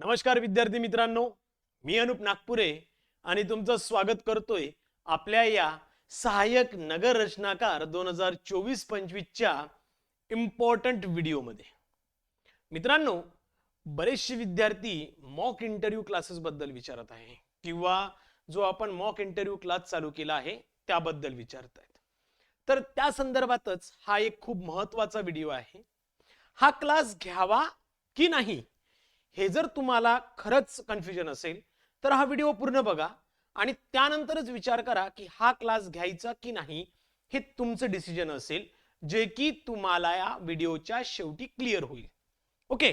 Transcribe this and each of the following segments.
नमस्कार विद्यार्थी मित्रांनो मी अनुप नागपुरे आणि तुमचं स्वागत करतोय आपल्या या सहाय्यक नगर रचनाकार दोन हजार चोवीस पंचवीसच्या इम्पॉर्टंट व्हिडिओमध्ये मित्रांनो बरेचसे विद्यार्थी मॉक इंटरव्ह्यू क्लासेस बद्दल विचारत आहे किंवा जो आपण मॉक इंटरव्ह्यू क्लास चालू केला आहे त्याबद्दल विचारत आहेत तर त्या संदर्भातच हा एक खूप महत्त्वाचा व्हिडिओ आहे. हा क्लास घ्यावा की नाही? हे जर तुम्हाला खरंच कन्फ्युजन असेल तर हा व्हिडिओ पूर्ण बघा आणि त्यानंतरच विचार करा की हा क्लास घ्यायचा की नाही हे तुमचं डिसिजन असेल जे की तुम्हाला या व्हिडिओच्या शेवटी क्लिअर होईल. ओके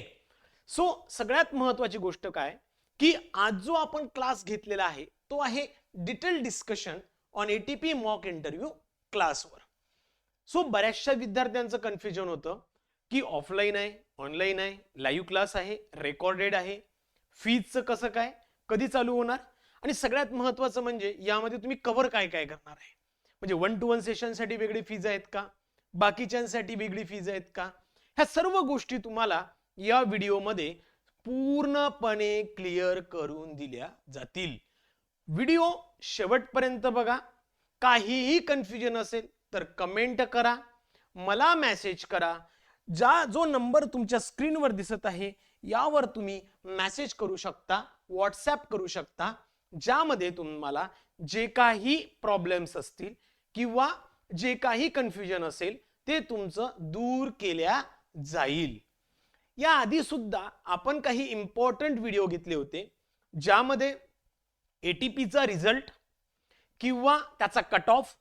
सो सगळ्यात महत्वाची गोष्ट काय? की आज जो आपण क्लास घेतलेला आहे तो आहे detail discussion on ATP mock interview क्लासवर so बऱ्याचशा विद्यार्थ्यांचं कन्फ्युजन होतं. की ऑफलाईन आहे ऑनलाईन आहे लाईव्ह क्लास आहे रेकॉर्डेड आहे. फीजचं कसं काय कधी चालू होणार? आणि सगळ्यात महत्त्वाचं म्हणजे यामध्ये तुम्ही कव्हर काय काय करणार आहे? म्हणजे वन टू वन सेशनसाठी वेगळी फीज आहेत का? बाकीच्यांसाठी वेगळी फीज आहेत का? ह्या सर्व गोष्टी तुम्हाला या व्हिडिओमध्ये पूर्णपणे क्लिअर करून दिल्या जातील. व्हिडिओ शेवटपर्यंत बघा. काहीही कन्फ्युजन असेल तर कमेंट करा. मला मेसेज करा. ज्या जो नंबर तुमच्या स्क्रीनवर दिसत आहे यावर तुम्ही मेसेज करू शकता व्हॉट्सॲप करू शकता ज्यामध्ये तुम्हाला जे काही प्रॉब्लेम्स असतील किंवा जे काही कन्फ्युजन असेल ते तुमचं दूर केल्या जाईल. या आधी सुद्धा आपण काही इम्पॉर्टंट व्हिडिओ घेतले होते ज्यामध्ये ए टी पीचा रिझल्ट किंवा त्याचा कट ऑफ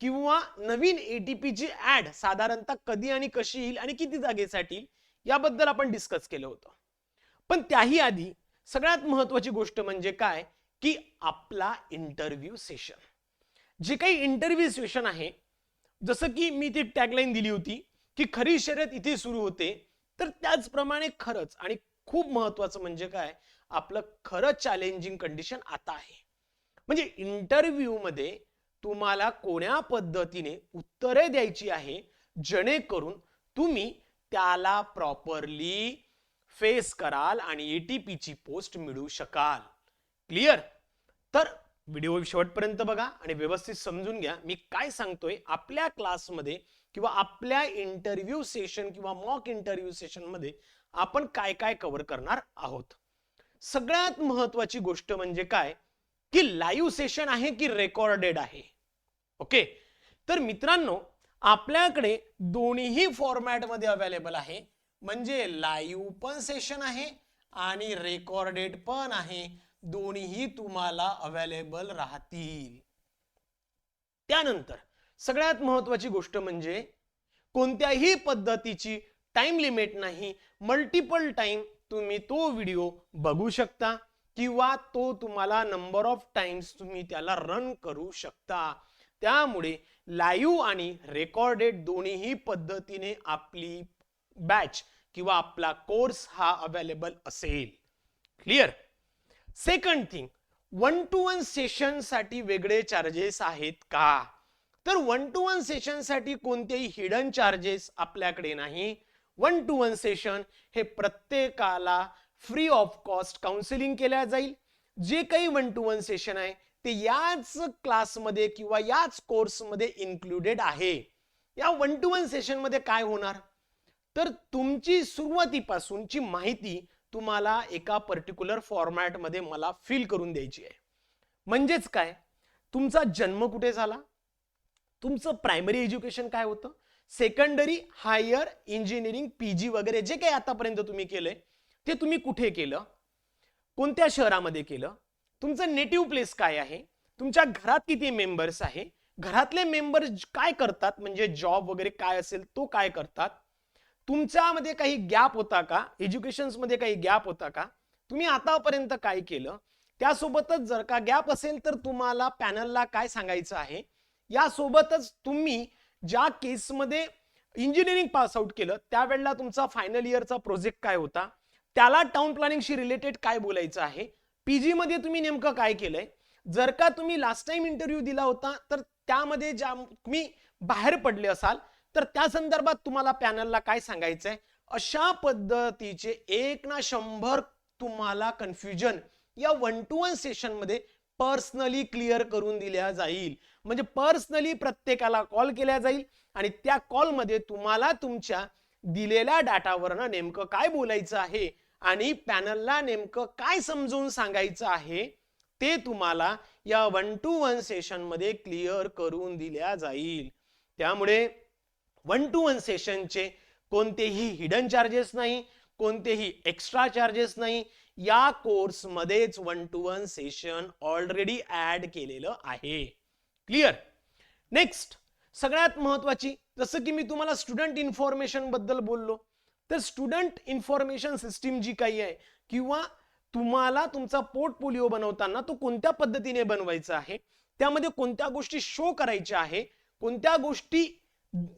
किंवा नवीन एटीपीची ऍड साधारणतः कधी आणि कशी येईल आणि किती जागेसाठी याबद्दल आपण डिस्कस केलं होतं. पण त्याही आधी सगळ्यात महत्वाची गोष्ट म्हणजे काय? की आपला इंटरव्ह्यू सेशन जे काही इंटरव्ह्यू सेशन आहे जसं की मी ती टॅगलाईन दिली होती की खरी शर्यत इथे सुरू होते तर त्याचप्रमाणे खरंच आणि खूप महत्वाचं म्हणजे काय? आपलं खरं चॅलेंजिंग कंडिशन आता आहे. म्हणजे इंटरव्ह्यू मध्ये तुम्हाला कोण्या पद्धतीने उत्तरे द्यायची आहे? जेणेकरून तुम्ही त्याला प्रॉपरली फेस कराल आणि एटीपीची ची पोस्ट मिळू शकाल. क्लिअर तर व्हिडिओ शेवटपर्यंत बघा आणि व्यवस्थित समजून घ्या मी काय सांगतोय. आपल्या क्लासमध्ये किंवा आपल्या इंटरव्ह्यू सेशन किंवा मॉक इंटरव्ह्यू सेशनमध्ये आपण काय काय कव्हर करणार आहोत? सगळ्यात महत्वाची गोष्ट म्हणजे काय? की लाईव्ह सेशन आहे की रेकॉर्डेड आहे. ओके तर मित्रांनो आपल्याकडे दोन्ही फॉर्मॅटमध्ये अवेलेबल आहे. म्हणजे लाईव्ह पण सेशन आहे आणि रेकॉर्डेड पण आहे. दोन्हीही तुम्हाला अवेलेबल राहतील. त्यानंतर सगळ्यात महत्वाची गोष्ट म्हणजे कोणत्याही पद्धतीची टाइम लिमिट नाही. मल्टिपल टाइम तुम्ही तो व्हिडिओ बघू शकता. किंवा तो तुम्हाला नंबर ऑफ टाइम्स तुम्ही त्याला रन करू शकता. त्यामुळे लाईव्ह आणि रेकॉर्डेड दोन्हीही पद्धतीने आपली बॅच किंवा आपला कोर्स हा अवेलेबल असेल. Clear second thing one to one सेशनसाठी वेगळे चार्जेस आहेत का? तर वन टू वन सेशनसाठी कोणतेही हिडन चार्जेस आपल्याकडे नाही. वन टू वन सेशन हे प्रत्येकाला फ्री ऑफ कॉस्ट काउन्सिलिंग केल्या जाईल. जे काही वन टू वन सेशन आहे ते याच क्लासमध्ये किंवा याच कोर्समध्ये इन्क्लुडेड आहे. या वन टू वन सेशनमध्ये काय होणार? तर तुमची सुरुवातीपासूनची माहिती तुम्हाला एका पर्टिक्युलर फॉर्मॅटमध्ये मला फिल करून द्यायची आहे. म्हणजेच काय? तुमचा जन्म कुठे झाला? तुमचं प्रायमरी एज्युकेशन काय होतं? सेकंडरी हायर इंजिनिअरिंग पीजी वगैरे जे काही आतापर्यंत तुम्ही केलंय ते तुम्ही कुठे केलं? कोणत्या शहरामध्ये केलं? तुमचं नेटिव्ह प्लेस काय आहे? तुमच्या घरात किती मेंबर्स आहे? घरातले मेंबर्स काय करतात? म्हणजे जॉब वगैरे काय असेल तो काय करतात? तुमच्यामध्ये काही गॅप होता का? एज्युकेशनमध्ये काही गॅप होता का? तुम्ही आतापर्यंत काय केलं? त्यासोबतच जर का गॅप असेल तर तुम्हाला पॅनलला काय सांगायचं आहे? यासोबतच तुम्ही ज्या केसमध्ये इंजिनिअरिंग पास आउट केलं त्यावेळेला तुमचा फायनल इयरचा प्रोजेक्ट काय होता? त्याला टाउन प्लॅनिंगशी रिलेटेड काय बोलायचं आहे? पीजी मध्ये तुम्ही नेमकं काय केलंय? जर का तुम्ही लास्ट टाइम इंटरव्ह्यू दिला होता तर त्यामध्ये ज्या तुम्ही बाहेर पडले असाल तर त्या संदर्भात तुम्हाला पॅनलला काय सांगायचंय? अशा पद्धतीचे एक ना शंभर तुम्हाला कन्फ्युजन या वन टू वन सेशनमध्ये पर्सनली क्लिअर करून दिल्या जाईल. म्हणजे पर्सनली प्रत्येकाला कॉल केला जाईल आणि त्या कॉलमध्ये तुम्हाला तुमच्या दिलेल्या डाटावरनं नेमकं काय बोलायचं आहे? आणि पॅनलला नेमकं काय समजून सांगायचं आहे ते तुम्हाला या वन टू वन सेशनमध्ये क्लिअर करून दिल्या जाईल. त्यामुळे वन टू वन सेशनचे कोणतेही हिडन चार्जेस नाही कोणतेही एक्स्ट्रा चार्जेस नाही या कोर्स मध्येच one to one session already add केलेलं आहे. क्लिअर नेक्स्ट सगळ्यात महत्वाची जसं की मी तुम्हाला स्टुडंट इन्फॉर्मेशनबद्दल बोललो तर स्टुडंट इन्फॉर्मेशन सिस्टीम जी काही आहे किंवा तुम्हाला तुमचा पोर्टफोलिओ बनवताना तो कोणत्या पद्धतीने बनवायचा आहे त्यामध्ये कोणत्या गोष्टी शो करायच्या आहे कोणत्या गोष्टी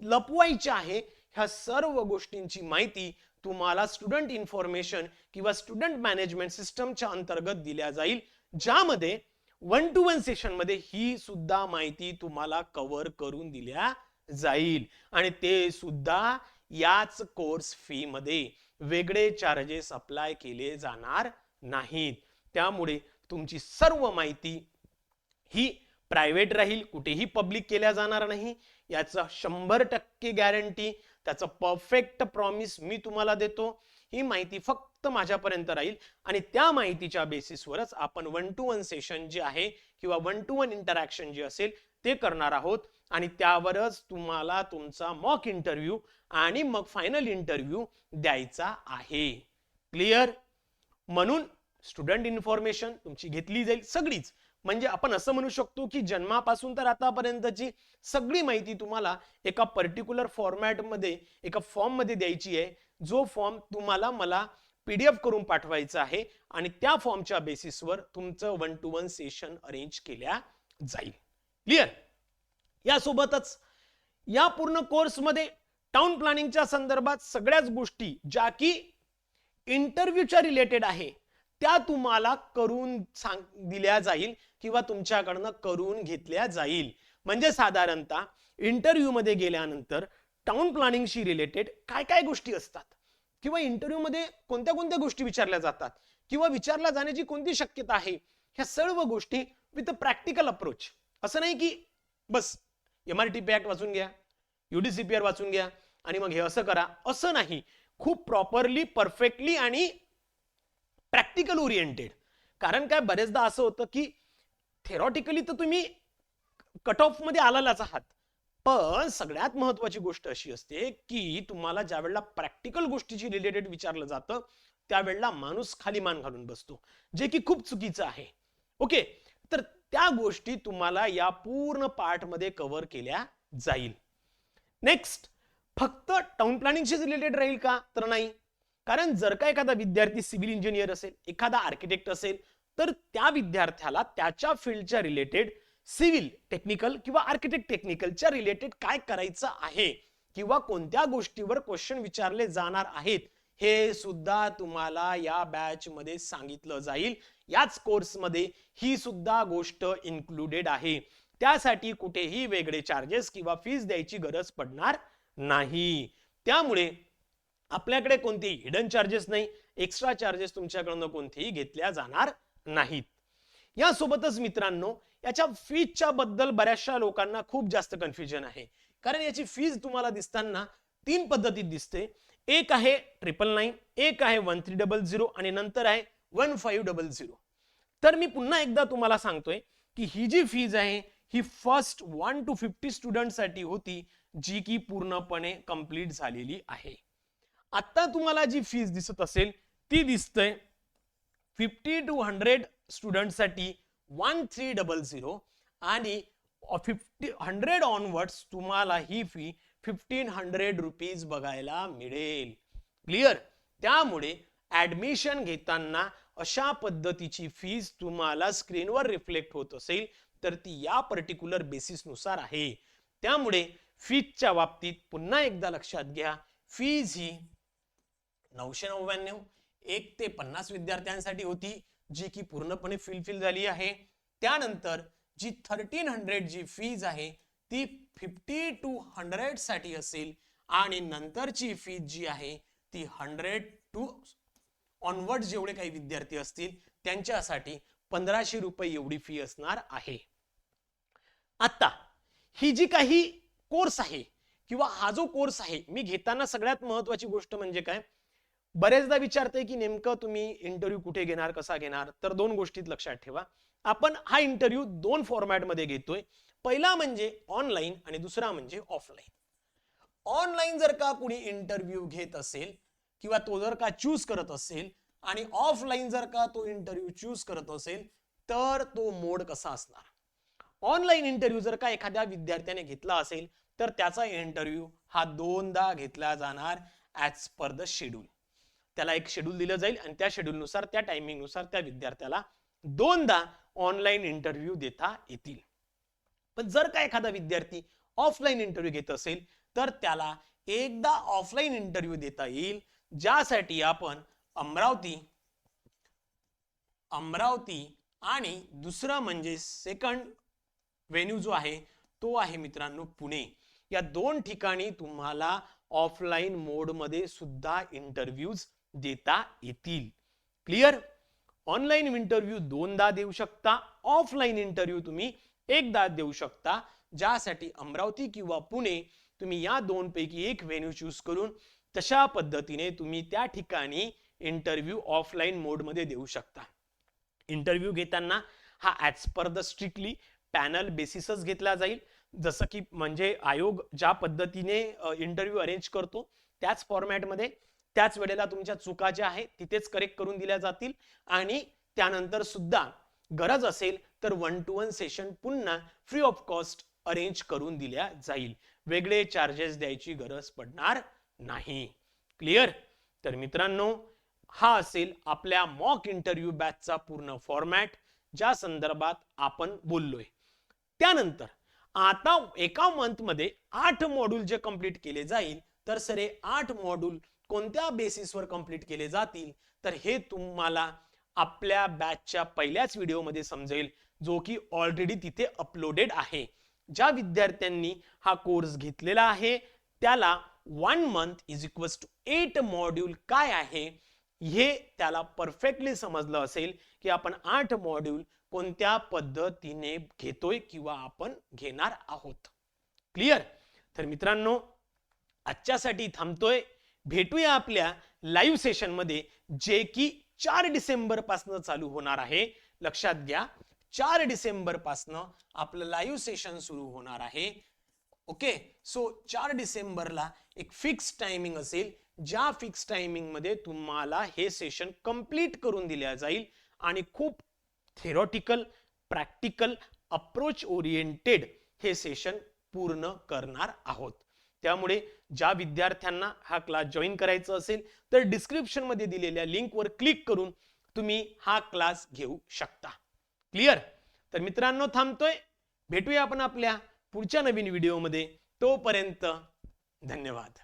लपवायच्या आहे ह्या सर्व गोष्टींची माहिती तुम्हाला स्टुडंट इन्फॉर्मेशन किंवा स्टुडंट मॅनेजमेंट सिस्टमच्या अंतर्गत दिल्या जाईल ज्यामध्ये वन टू वन सेशनमध्ये ही सुद्धा माहिती तुम्हाला कव्हर करून दिल्या जाईल. आणि ते सुद्धा याच कोर्स फी मध्ये वेगळे चार्जेस अप्लाय केले जाणार नाहीत. त्यामुळे तुमची सर्व माहिती ही प्रायव्हेट राहील कुठेही पब्लिक केल्या जाणार नाही. याचा शंभर टक्के गॅरंटी त्याचं परफेक्ट प्रॉमिस मी तुम्हाला देतो. ही माहिती फक्त माझ्यापर्यंत राहील आणि त्या माहितीच्या बेसिसवरच आपण वन टू वन सेशन जे आहे किंवा वन टू वन इंटरॅक्शन जे असेल ते करणार आहोत. आणि त्यावरच तुम्हाला तुमचा मॉक इंटरव्ह्यू आणि मग फायनल इंटरव्ह्यू द्यायचा आहे. क्लिअर म्हणून स्टुडंट इन्फॉर्मेशन तुमची घेतली जाईल सगळीच. म्हणजे आपण असं म्हणू शकतो की जन्मापासून तर आतापर्यंतची सगळी माहिती तुम्हाला एका पर्टिक्युलर फॉर्मॅटमध्ये एका फॉर्ममध्ये द्यायची आहे. जो फॉर्म तुम्हाला मला पीडीएफ करून पाठवायचा आहे आणि त्या फॉर्मच्या बेसिसवर तुमचं one to one session arrange केल्या जाईल. क्लिअर यासोबतच या पूर्ण कोर्समध्ये टाउन प्लॅनिंगच्या संदर्भात सगळ्याच गोष्टी ज्या की इंटरव्ह्यूच्या रिलेटेड आहे त्या तुम्हाला करून सांग दिल्या जाईल किंवा तुमच्याकडनं करून घेतल्या जाईल. म्हणजे साधारणतः इंटरव्ह्यूमध्ये गेल्यानंतर टाउन प्लॅनिंगशी रिलेटेड काय काय गोष्टी असतात? किंवा इंटरव्ह्यूमध्ये कोणत्या कोणत्या गोष्टी विचारल्या जातात? किंवा विचारल्या जाण्याची कोणती शक्यता आहे? ह्या सर्व गोष्टी विथ अ प्रॅक्टिकल अप्रोच असं नाही की बस M R T P act वाचून घ्या युडीसीपीआर वाचून घ्या आणि मग हे असं करा. असं नाही खूप प्रॉपरली परफेक्टली आणि प्रॅक्टिकल ओरिएंटेड कारण काय बरेचदा असं होतं की थेरॉटिकली तर तुम्ही कट ऑफमध्ये आलेलाच आहात. पण सगळ्यात महत्वाची गोष्ट अशी असते की तुम्हाला ज्या वेळेला प्रॅक्टिकल गोष्टीची रिलेटेड विचारलं जातं त्यावेळेला माणूस खाली मान घालून बसतो जे की खूप चुकीचं आहे. ओके तर त्या गोष्टी तुम्हाला या पूर्ण पार्टमध्ये कव्हर केल्या जाईल. नेक्स्ट फक्त टाउन प्लॅनिंगशी रिलेटेड राहील का? तर नाही. कारण जर का एखादा विद्यार्थी सिव्हिल इंजिनियर असेल एखादा आर्किटेक्ट असेल तर त्या विद्यार्थ्याला त्याच्या फील्डच्या रिलेटेड सिव्हिल टेक्निकल किंवा आर्किटेक्ट टेक्निकलच्या रिलेटेड काय करायचं आहे? किंवा कोणत्या गोष्टीवर क्वेश्चन विचारले जाणार आहेत? हे सुद्धा तुम्हाला या बॅच मध्ये सांगितलं जाईल. याच कोर्समध्ये ही सुद्धा गोष्ट इन्क्लुडेड आहे. त्यासाठी कुठेही वेगळे चार्जेस किंवा फीस द्यायची गरज पडणार नाही. त्यामुळे आपल्याकडे कोणतेही हिडन चार्जेस नाही एक्स्ट्रा चार्जेस तुमच्याकडनं कोणतेही घेतल्या जाणार नाहीत. यासोबतच मित्रांनो याच्या फीजच्या बद्दल बऱ्याचशा लोकांना खूप जास्त कन्फ्युजन आहे. कारण याची फीज तुम्हाला दिसताना तीन पद्धतीत दिसते. एक आहे ट्रिपल नाईन एक आहे वन थ्री डबल झिरो आणि नंतर आहे वन फाईव्ह डबल झिरो तर मी पुन्हा एकदा तुम्हाला सांगतोय की ही जी फीज आहे ही फर्स्ट वन टू फिफ्टी स्टुडंटसाठी होती जी की पूर्णपणे कंप्लीट झालेली आहे. आता तुम्हाला जी फीज दिसत असेल ती दिसतंय फिफ्टी टू हंड्रेड स्टुडंटसाठी वन थ्री डबल झिरो आणि फिफ्टी हंड्रेड ऑनवर्ड्स तुम्हाला ही फी फिफ्टीन हंड्रेड रुपीज बघायला मिळेल. क्लिअर त्यामुळे ऍडमिशन घेताना अशा पद्धतीची फीज तुम्हाला स्क्रीनवर रिफ्लेक्ट होत असेल तर ती या पर्टिक्युलर बेसिसनुसार आहे. त्यामुळे फीजच्या बाबतीत पुन्हा एकदा लक्षात घ्या फीज ही नऊशे नव्याण्णव एक ते पन्नास विद्यार्थ्यांसाठी होती जी की पूर्णपणे फिलफिल झाली आहे. त्यानंतर जी थर्टीन हंड्रेड जी फीज आहे ती फिफ्टी टू हंड्रेडसाठी असेल आणि नंतरची फीज जी आहे ती हंड्रेड टू ऑनवर्ड जेवढे काही विद्यार्थी असतील त्यांच्यासाठी पंधराशे रुपये एवढी फी असणार आहे. आता ही जी काही कोर्स आहे किंवा हा जो कोर्स आहे मी घेताना सगळ्यात महत्वाची गोष्ट म्हणजे काय? बरेचदा विचारते की नेमकं तुम्ही इंटरव्ह्यू कुठे घेणार कसा घेणार? तर दोन गोष्टीत लक्षात ठेवा. आपण हा इंटरव्ह्यू दोन फॉर्मॅटमध्ये घेतोय. पहिला म्हणजे ऑनलाईन आणि दुसरा म्हणजे ऑफलाईन ऑनलाईन जर का कुणी इंटरव्ह्यू घेत असेल किंवा तो जर का चूज करत असेल आणि ऑफलाईन जर का तो इंटरव्ह्यू चूज करत असेल तर तो मोड कसा असणार? ऑनलाईन इंटरव्ह्यू जर का एखाद्या विद्यार्थ्याने घेतला असेल तर त्याचा इंटरव्ह्यू हा दोनदा घेतला जाणार ॲज पर द शेड्यूल त्याला एक शेड्यूल दिलं जाईल आणि त्या शेड्यूलनुसार त्या टायमिंगनुसार त्या विद्यार्थ्याला दोनदा ऑनलाईन इंटरव्ह्यू देता येतील. पण जर का एखादा विद्यार्थी ऑफलाईन इंटरव्ह्यू घेत असेल तर त्याला एकदा ऑफलाईन इंटरव्ह्यू देता येईल ज्यासाठी आपण अमरावती अमरावती आणि दुसरं म्हणजे सेकंड व्हेन्यू जो आहे तो आहे मित्रांनो पुणे. या दोन ठिकाणी तुम्हाला ऑफलाईन मोडमध्ये सुद्धा इंटरव्ह्यूज देता येतील. क्लिअर ऑनलाईन इंटरव्ह्यू दोनदा देऊ शकता ऑफलाईन इंटरव्ह्यू तुम्ही एकदा देऊ शकता. ज्यासाठी अमरावती किंवा पुणे तुम्ही या दोन पैकी एक व्हेन्यू चूज करून तशा पद्धतीने तुम्ही त्या ठिकाणी इंटरव्ह्यू ऑफलाईन मोडमध्ये देऊ शकता. इंटरव्ह्यू घेताना हा as per the strictly panel बेसिसच घेतला जाईल. जसं की म्हणजे आयोग ज्या पद्धतीने इंटरव्ह्यू अरेंज करतो त्याच फॉर्मॅटमध्ये त्याच वेळेला तुमच्या चुका ज्या आहेत तिथेच करेक्ट करून दिल्या जातील. आणि त्यानंतर सुद्धा गरज असेल तर वन टू वन सेशन पुन्हा फ्री ऑफ कॉस्ट अरेंज करून दिल्या जाईल. वेगळे चार्जेस द्यायची गरज पडणार नाही. क्लिअर तर मित्रांनो हा असेल आपल्या मॉक इंटरव्ह्यू बॅचचा पूर्ण फॉर्मॅट ज्या संदर्भात आपण बोललोय. त्यानंतर आता एका मंथमध्ये आठ मॉड्यूल जे कंप्लीट केले जाईल तर सरे आठ मॉड्यूल कोणत्या बेसिसवर कंप्लीट केले जातील? तर हे तुम्हाला आपल्या बॅचच्या पहिल्याच व्हिडिओमध्ये समजेल जो की ऑलरेडी तिथे अपलोडेड आहे. ज्या विद्यार्थ्यांनी हा कोर्स घेतलेला आहे त्याला one month is equals to eight module काय आहे? हे त्याला परफेक्टली समजलं असेल की आपण आठ मॉड्यूल कोणत्या पद्धतीने घेतोय किंवा आपण घेणार आहोत. क्लिअर तर मित्रांनो आजच्यासाठी थांबतोय. भेटूया आपल्या लाईव्ह सेशनमध्ये जे की चार डिसेंबर पासनं चालू होणार आहे. लक्षात घ्या चार डिसेंबर पासनं आपलं लाईव्ह सेशन सुरू होणार आहे. ओके सो चार डिसेंबरला एक फिक्स टायमिंग असेल ज्या फिक्स टायमिंगमध्ये तुम्हाला हे सेशन कंप्लीट करून दिल्या जाईल आणि खूप थेरॉटिकल प्रॅक्टिकल अप्रोच ओरिएंटेड हे सेशन पूर्ण करणार आहोत. त्यामुळे ज्या विद्यार्थ्यांना हा क्लास जॉईन करायचा असेल तर डिस्क्रिप्शनमध्ये दिलेल्या लिंकवर क्लिक करून तुम्ही हा क्लास घेऊ शकता. क्लिअर तर मित्रांनो थांबतोय. भेटूया आपण आपल्या पुढच्या नवीन व्हिडिओमध्ये तोपर्यंत धन्यवाद.